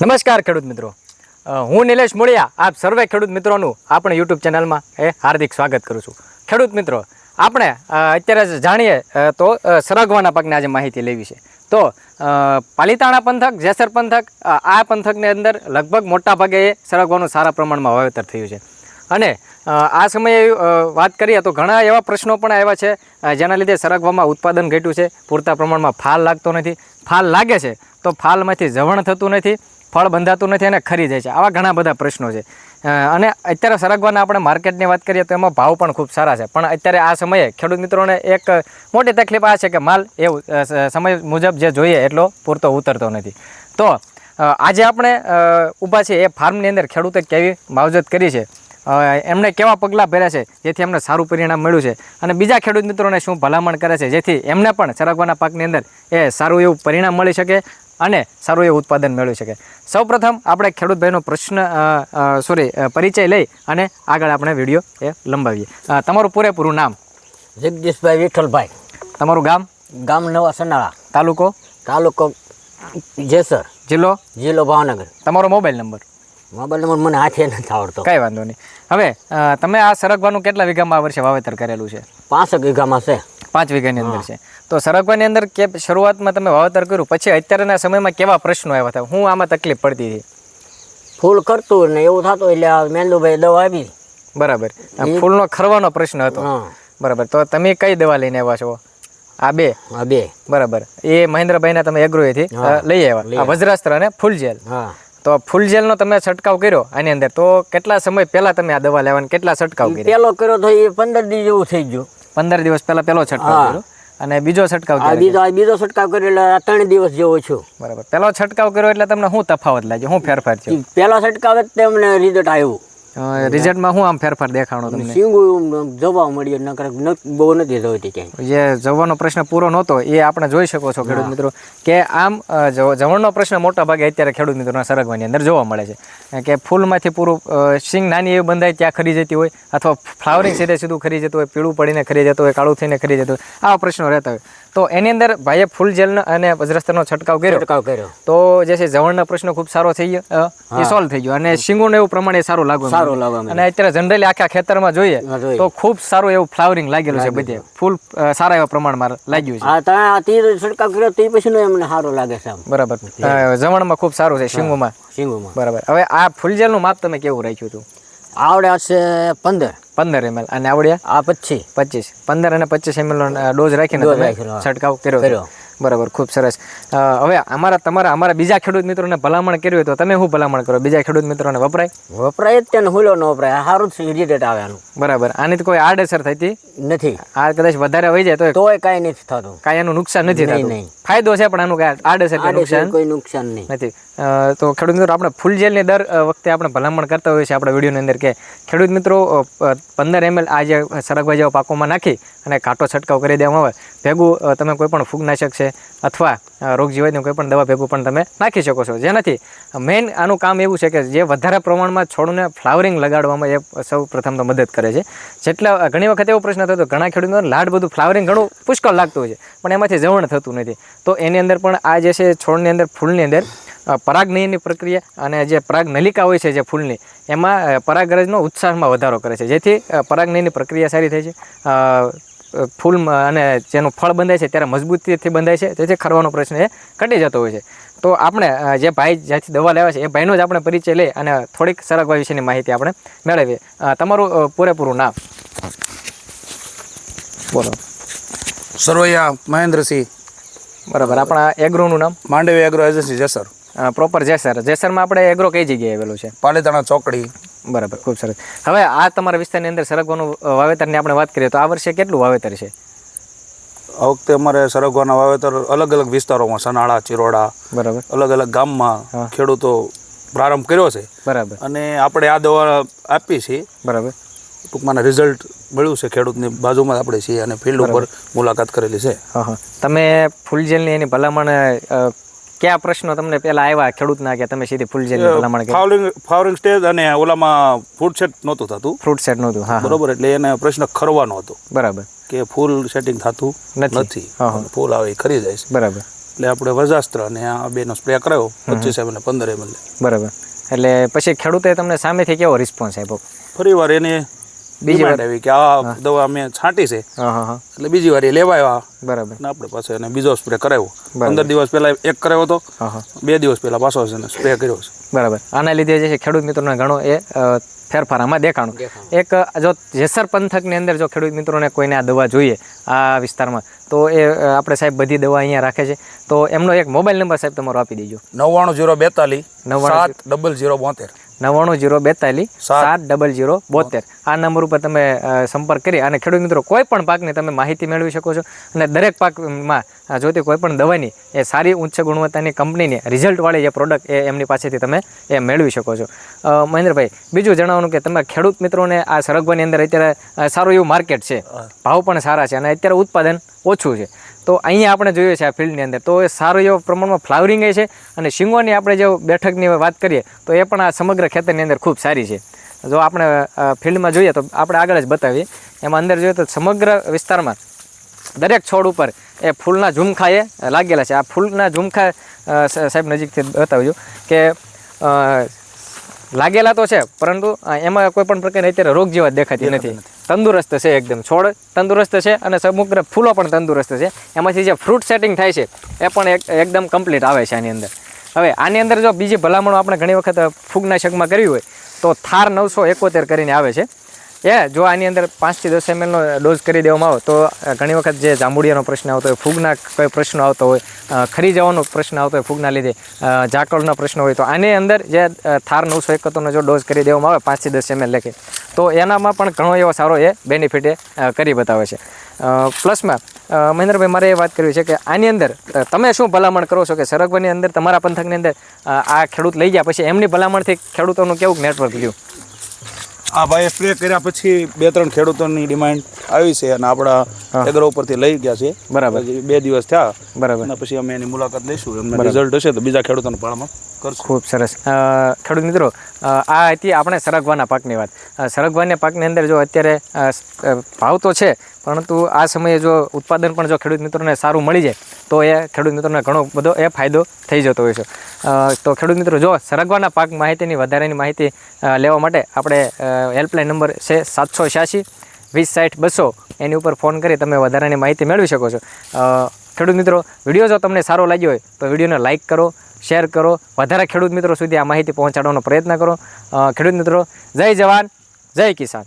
નમસ્કાર ખેડૂત મિત્રો. હું નિલેશ મોળિયા, આપ સર્વે ખેડૂત મિત્રોનું આપણે યુટ્યુબ ચેનલમાં, એ હાર્દિક સ્વાગત કરું છું. ખેડૂત મિત્રો, આપણે અત્યારે જાણીએ તો સરગવાના પાકની આજે માહિતી લેવી છે. તો પાલિતાણા પંથક, જેસર પંથક આ પંથકની અંદર લગભગ મોટા ભાગે સરગવાનું સારા પ્રમાણમાં વાવેતર થયું છે. અને આ સમયે વાત કરીએ તો ઘણા એવા પ્રશ્નો પણ આવ્યા છે જેના લીધે સરગવામાં ઉત્પાદન ઘટ્યું છે. પૂરતા પ્રમાણમાં ફાલ લાગતો નથી. ફાલ લાગે છે, તો ફાલમાંથી જવણ થતું નથી. ફળ બંધાતું નથી અને ખરી જાય છે. આવા ઘણા બધા પ્રશ્નો છે. અને અત્યારે સરગવાના આપણે માર્કેટની વાત કરીએ તો એમાં ભાવ પણ ખૂબ સારા છે. પણ અત્યારે આ સમયે ખેડૂત મિત્રોને એક મોટી તકલીફ આ છે કે માલ એવું સમય મુજબ જે જોઈએ એટલો પૂરતો ઉતરતો નથી. તો આજે આપણે ઊભા છે એ ફાર્મની અંદર ખેડૂતે કેવી માવજત કરી છે. એમણે કેવા પગલાં ભર્યા છે, જેથી એમને સારું પરિણામ મળ્યું છે. અને બીજા ખેડૂત મિત્રોને શું ભલામણ કરે છે, જેથી એમને પણ સરગવાના પાકની અંદર એ સારું એવું પરિણામ મળી શકે. અને સારું એવું ઉત્પાદન મેળવી શકે. સૌપ્રથમ આપણે ખેડૂતભાઈનો પ્રશ્ન સોરી પરિચય લઈ અને આગળ આપણે વીડિયો એ લંબાવીએ. તમારું પૂરેપૂરું નામ? જગદીશભાઈ વિઠ્ઠલભાઈ. તમારું ગામ? ગામ નવા સનાળા. તાલુકો? તાલુકો જેસર. જિલ્લો? જિલ્લો ભાવનગર. તમારો મોબાઈલ નંબર? મોબાઈલ નંબર મને હાથે નથી આવડતો. કાંઈ વાંધો નહીં. હવે તમે આ સરગવાનું કેટલા વીઘામાં આ વર્ષે વાવેતર કરેલું છે? પાંસઠ વીઘામાં છે. પાંચ વીઘાની અંદર છે. તો સરગવાની અંદર કે શરૂઆતમાં તમે વાવેતર કર્યું પછી અત્યારના સમયમાં કેવા પ્રશ્નો આવ્યા હતા? હું આમાં તકલીફ પડતી હતી. ફૂલ કરતું ને એવું થતું એટલે મેંદુભાઈ દવા આવી બરાબર. ફૂલનો ખરવાનો પ્રશ્ન હતો. બરાબર. તો તમે કઈ દવા લઈને આવ્યા છો? આ બે? આ બે. બરાબર. એ મહેન્દ્રભાઈના તમે એગ્રોએથી લઈ આવ્યા. આ વજ્રાસ્ત્ર અને ફૂલ જેલ હા. તો ફૂલ જેલનો તમે છંટકાવ કર્યો આની અંદર. તો કેટલા સમય પહેલા તમે આ દવા લેવાની કેટલા છંટકાવ કર્યો? પહેલો કર્યો તો એ પંદર દિવસ જેવું થઈ ગયું. પંદર દિવસ પહેલા પહેલો છંટકાવ કર્યો. અને બીજો છંટકાવ કર્યો બીજો આ બીજો છંટકાવ કર્યો એટલે આ ત્રણ દિવસ જેવો છું. બરાબર. પહેલો છંટકાવ કર્યો એટલે તમને શું તફાવત લાગ્યો? શું ફેરફાર થયો? પહેલો પેલા છંટકાવ જ તમને રિઝલ્ટ આવ્યું. રિઝલ્ટમાં શું આમ ફેરફાર દેખાણો તમને? સિંગું જવા મળ્યું નકર બહુ નથી જોઈતી ક્યાંય. જે જવાનો પ્રશ્ન પૂરો નહોતો એ આપણે જોઈ શકો છો ખેડૂત મિત્રો કે આમ જવણનો પ્રશ્ન મોટા ભાગે અત્યારે ખેડૂત મિત્રોના સરગવાની અંદર જોવા મળે છે. કે ફૂલમાંથી પૂરું સિંગ નાની એવી બંધાય ત્યાં ખરી જતી હોય અથવા ફ્લાવરિંગ સીધે સીધું ખરી જતું હોય પીળું પડીને ખરી જતું હોય કાળું થઈને ખરી જતું હોય આવા પ્રશ્નો રહેતા હોય. તો એની અંદર ભાઈએ ફૂલ જેલ અને વજ્રસ્તરનો છંટકાવ કર્યો. છંટકાવ કર્યો. તો જે છે જવણનો પ્રશ્ન ખૂબ સારો થઈ ગયો એ સોલ્વ થઈ ગયો. અને સિંગોને એવું પ્રમાણે સારું લાગવા સારું લાગવા અને અત્યારે જનરલી આખા ખેતરમાં જોઈએ તો ખૂબ સારું એવું ફ્લાવરિંગ લાગેલું છે બધે. ફૂલ સારા એવા પ્રમાણમાં લાગ્યું છે. આ તીર છંટકાવ કર્યો તે પછી એમને સારું લાગે છે બરાબર. જવણમાં ખૂબ સારું છે શિંગોમાં. સિંગુમાં બરાબર. હવે આ ફૂલજેલનું માપ તમે કેવું રાખ્યું હતું? આવડે છે પંદર. પંદર એમએલ અને આવડ્યા? આ પચીસ. પચીસ. પંદર અને પચીસ એમએલ ડોઝ રાખીને. છંટકાવ કર્યો કર્યો. બરાબર ખૂબ સરસ. હવે અમારા તમારા અમારા બીજા ખેડૂત મિત્રોને ભલામણ કર્યું હોય તો તમે શું ભલામણ કરો? બીજા ખેડૂત મિત્રોને વપરાય? વપરાય જ તેને હુલો ન વપરાય. સારું જ રિઝલ્ટ આવે આનું. બરાબર. આની તો કોઈ આડઅસર થતી? નથી. આ કદાચ વધારે હોય જાય તો તોય કાંઈ નથી થતું. કાંઈ એનું નુકસાન નથી થતું? નહીં. ફાયદો છે પણ આનું કાંઈ આડઅસર નુકસાન? કોઈ નુકસાન નહીં. નથી. તો ખેડૂત મિત્રો આપણે ફૂલ જેલની દર વખતે આપણે ભલામણ કરતા હોઈએ છીએ આપણા વિડીયોની અંદર કે ખેડૂત મિત્રો પંદર એમએલ આ જે સરગવા જેવા પાકોમાં નાખી અને કાંટો છંટકાવ કરી દેવામાં આવે. ભેગું તમે કોઈ પણ ફૂગનાશક છે અથવા રોગ કોઈ પણ દવા ભેગું પણ તમે નાખી શકો છો. જેનાથી મેઇન આનું કામ એવું છે કે જે વધારે પ્રમાણમાં છોડને ફ્લાવરિંગ લગાડવામાં એ સૌ પ્રથમ તો મદદ કરે છે. જેટલા ઘણી વખત એવો પ્રશ્ન થતો ઘણા ખેડૂતોને લાડ બધું ફ્લાવરિંગ ઘણું પુષ્કળ લાગતું હોય છે, પણ એમાંથી જવણ થતું નથી. તો એની અંદર પણ આ જે છે છોડની અંદર, ફૂલની અંદર પરાગનયનની પ્રક્રિયા અને જે પરાગ નલિકા હોય છે જે ફૂલની, એમાં પરાગરજનો ઉત્સાહમાં વધારો કરે છે. જેથી પરાગનયનની પ્રક્રિયા સારી થાય છે. ફૂલમાં અને જેનું ફળ બંધાય છે ત્યારે મજબૂતીથી બંધાય છે. તેથી ખરવાનો પ્રશ્ન એ ઘટી જતો હોય છે. તો આપણે જે ભાઈ જ્યાંથી દવા લેવા છે એ ભાઈનો જ આપણે પરિચય લઈ અને થોડીક સરગવા વિશેની માહિતી આપણે મેળવીએ. તમારું પૂરેપૂરું નામ? બોલો. સરવૈયા મહેન્દ્રસિંહ. બરાબર. આપણા એગ્રોનું નામ? Mandvi agro agency Jesar. Proper Jesar. જેસરમાં આપણે એગ્રો કઈ જગ્યાએ આવેલું છે? પાલીતાણા ચોકડી. બરાબર ખૂબ સરસ. હવે આ તમારા વિસ્તારની અંદર સરગવાનું વાવેતરની આપણે વાત કરીએ તો આ વર્ષે કેટલું વાવેતર છે? આ વખતે અમારે સરગવાના વાવેતર અલગ અલગ વિસ્તારોમાં સનાળા ચિરોડા બરાબર. અલગ અલગ ગામમાં ખેડૂતો પ્રારંભ કર્યો છે. બરાબર. અને આપણે આ દવા આપી છીએ. બરાબર. ટૂંકમાં રિઝલ્ટ મળ્યું છે ખેડૂતની બાજુમાં આપણે છીએ અને ફિલ્ડ ઉપર મુલાકાત કરેલી છે. હા હા. તમે ફૂલજેલની એની ભલામણ કયા પ્રશ્નો તમને પહેલા આવ્યા ખેડૂતના કે તમે સીધી ફૂલજેલની ભલામણ કરી? ફાવરિંગ ફાવરિંગ સ્ટેજ અને ઓલામાં ફૂડ સેટ નહોતું થતું. ફ્રૂટ સેટ નહોતું હા બરોબર એટલે એને પ્રશ્ન ખરવાનો હતો. બરાબર. કે ફૂલ સેટિંગ થતું નથી. ફૂલ આવે ખરી જાય છે. બરાબર. એટલે આપણે વજાસ્ત્ર અને આ બેનો સ્પ્રે કરાયો પચીસ એમ ને પંદર એમ બરાબર. એટલે પછી ખેડૂતે તમને સામેથી કેવો રિસ્પોન્સ આપ્યો? ફરી વાર એને બીજી વાર. આવી કે આ દવા મેં છાંટી છે. હા હા હા. એટલે બીજી વાર એ લેવા આવ્યા બરાબર. ને આપણે પાસે અને બીજો સ્પ્રે કરાવ્યો. પંદર દિવસ પહેલા એક કરાવ્યો હતો. બે દિવસ પહેલા પાછો છે સ્પ્રે કર્યો છે. બરાબર. આના લીધે જે છે ખેડૂત મિત્રોને ઘણો એ ફેરફાર આમાં દેખાણું. એક જો જેસર પંથકની અંદર જો ખેડૂત મિત્રોને કોઈને આ દવા જોઈએ આ વિસ્તારમાં તો એ આપણે સાહેબ બધી દવા અહીંયા રાખે છે. તો એમનો એક મોબાઈલ નંબર સાહેબ તમારો આપી દેજો. નવ્વાણું જીરો બેતાલીસ નવ્વાણું ડબલ જીરો બોતેર. નવ્વાણું જીરો બેતાલીસ સાત. ડબલ જીરો બોતેર. આ નંબર ઉપર તમે સંપર્ક કરી અને ખેડૂત મિત્રો કોઈ પણ પાકની તમે માહિતી મેળવી શકો છો અને દરેક પાકમાં જોતી કોઈ પણ દવાની એ સારી ઉચ્ચ ગુણવત્તાની કંપનીની રિઝલ્ટવાળી જે પ્રોડક્ટ એ એમની પાસેથી તમે એ મેળવી શકો છો. મહેન્દ્રભાઈ બીજું જણાવવાનું કે તમે ખેડૂત મિત્રોને આ સરગવાની અંદર અત્યારે સારું એવું માર્કેટ છે. ભાવ પણ સારા છે અને અત્યારે ઉત્પાદન ઓછું છે. તો અહીંયા આપણે જોઈએ છે આ ફિલ્ડની અંદર. તો એ સારું એવો પ્રમાણમાં ફ્લાવરિંગ છે અને શીંગોની આપણે જો બેઠકની વાત કરીએ, તો એ પણ આ સમગ્ર ખેતરની અંદર ખૂબ સારી છે. જો આપણે ફિલ્ડમાં જોઈએ તો આપણે આગળ જ બતાવીએ. એમાં અંદર જોઈએ તો સમગ્ર વિસ્તારમાં દરેક છોડ ઉપર એ ફૂલના ઝુમખા એ લાગેલા છે. આ ફૂલના ઝુમખા સાહેબ નજીકથી બતાવજો કે લાગેલા તો છે, પરંતુ એમાં કોઈ પણ પ્રકારની અત્યારે રોગ જેવા દેખાતી નથી. તંદુરસ્ત છે એકદમ. છોડ તંદુરસ્ત છે અને સમગ્ર ફૂલો પણ તંદુરસ્ત છે. એમાંથી જે ફ્રૂટ સેટિંગ થાય છે, એ પણ એક, એકદમ કમ્પ્લીટ આવે છે આની અંદર. હવે આની અંદર જો બીજી ભલામણો આપણે ઘણી વખત ફૂગનાશકમાં કરવી હોય, તો થાર નવસો એકોતેર કરીને આવે છે. એ, જો આની અંદર પાંચથી દસ એમએલનો ડોઝ કરી દેવામાં આવે, તો ઘણી વખત જે જાંબુડિયાનો પ્રશ્ન આવતો હોય, ફૂગના કોઈ પ્રશ્ન આવતો હોય ખરી જવાનો પ્રશ્ન આવતો હોય ફૂગના લીધે ઝાકળનો પ્રશ્ન હોય, તો આની અંદર જે થાર નવસો એકોતેરનો જો ડોઝ કરી દેવામાં આવે, પાંચથી દસ એમએલ લખે, તો એનામાં પણ ઘણો એવો સારો એ બેનિફિટ એ કરી બતાવે છે. પ્લસમાં મહેન્દ્રભાઈ, મારે એ વાત કરવી છે કે આની અંદર તમે શું ભલામણ કરો છો કે સરગવાની અંદર તમારા પંથકની અંદર આ ખેડૂત લઈ ગયા, પછી એમની ભલામણથી ખેડૂતોનું કેવું નેટવર્ક રહ્યું? આ ભાઈ સ્પ્રે કર્યા પછી બે ત્રણ ખેડૂતોની ડિમાન્ડ આવી છે અને આપણા એગ્રો ઉપરથી લઈ ગયા છે. બરાબર. બે દિવસ થયા બરાબર. અને પછી અમે એની મુલાકાત લઈશું. એમને રિઝલ્ટ હશે તો બીજા ખેડૂતોને પાળમાં કરશું ખૂબ સરસ. ખેડૂત મિત્રો આ હતી આપણે સરગવાના પાકની વાત. સરગવાના પાકની અંદર જો અત્યારે ભાવ તો છે, પરંતુ આ સમયે જો ઉત્પાદન પણ જો ખેડૂત મિત્રોને સારું મળી જાય, તો એ ખેડૂત મિત્રોને ઘણો બધો એ ફાયદો થઈ જતો હોય છે. તો ખેડૂત મિત્રો, જો સરગવાના પાક માહિતીની વધારાની માહિતી લેવા માટે આપણે હેલ્પલાઇન નંબર છે સાતસો છ્યાસી, વીસ સાઠ બસો, એની ઉપર ફોન કરી તમે વધારાની માહિતી મેળવી શકો છો. ખેડૂત મિત્રો, વીડિયો જો તમને સારો લાગ્યો હોય, તો વિડીયોને લાઇક કરો શેર કરો. વધારે ખેડૂત મિત્રો સુધી આ માહિતી પહોંચાડવાનો પ્રયત્ન કરો. ખેડૂત મિત્રો, જય જવાન, જય કિસાન.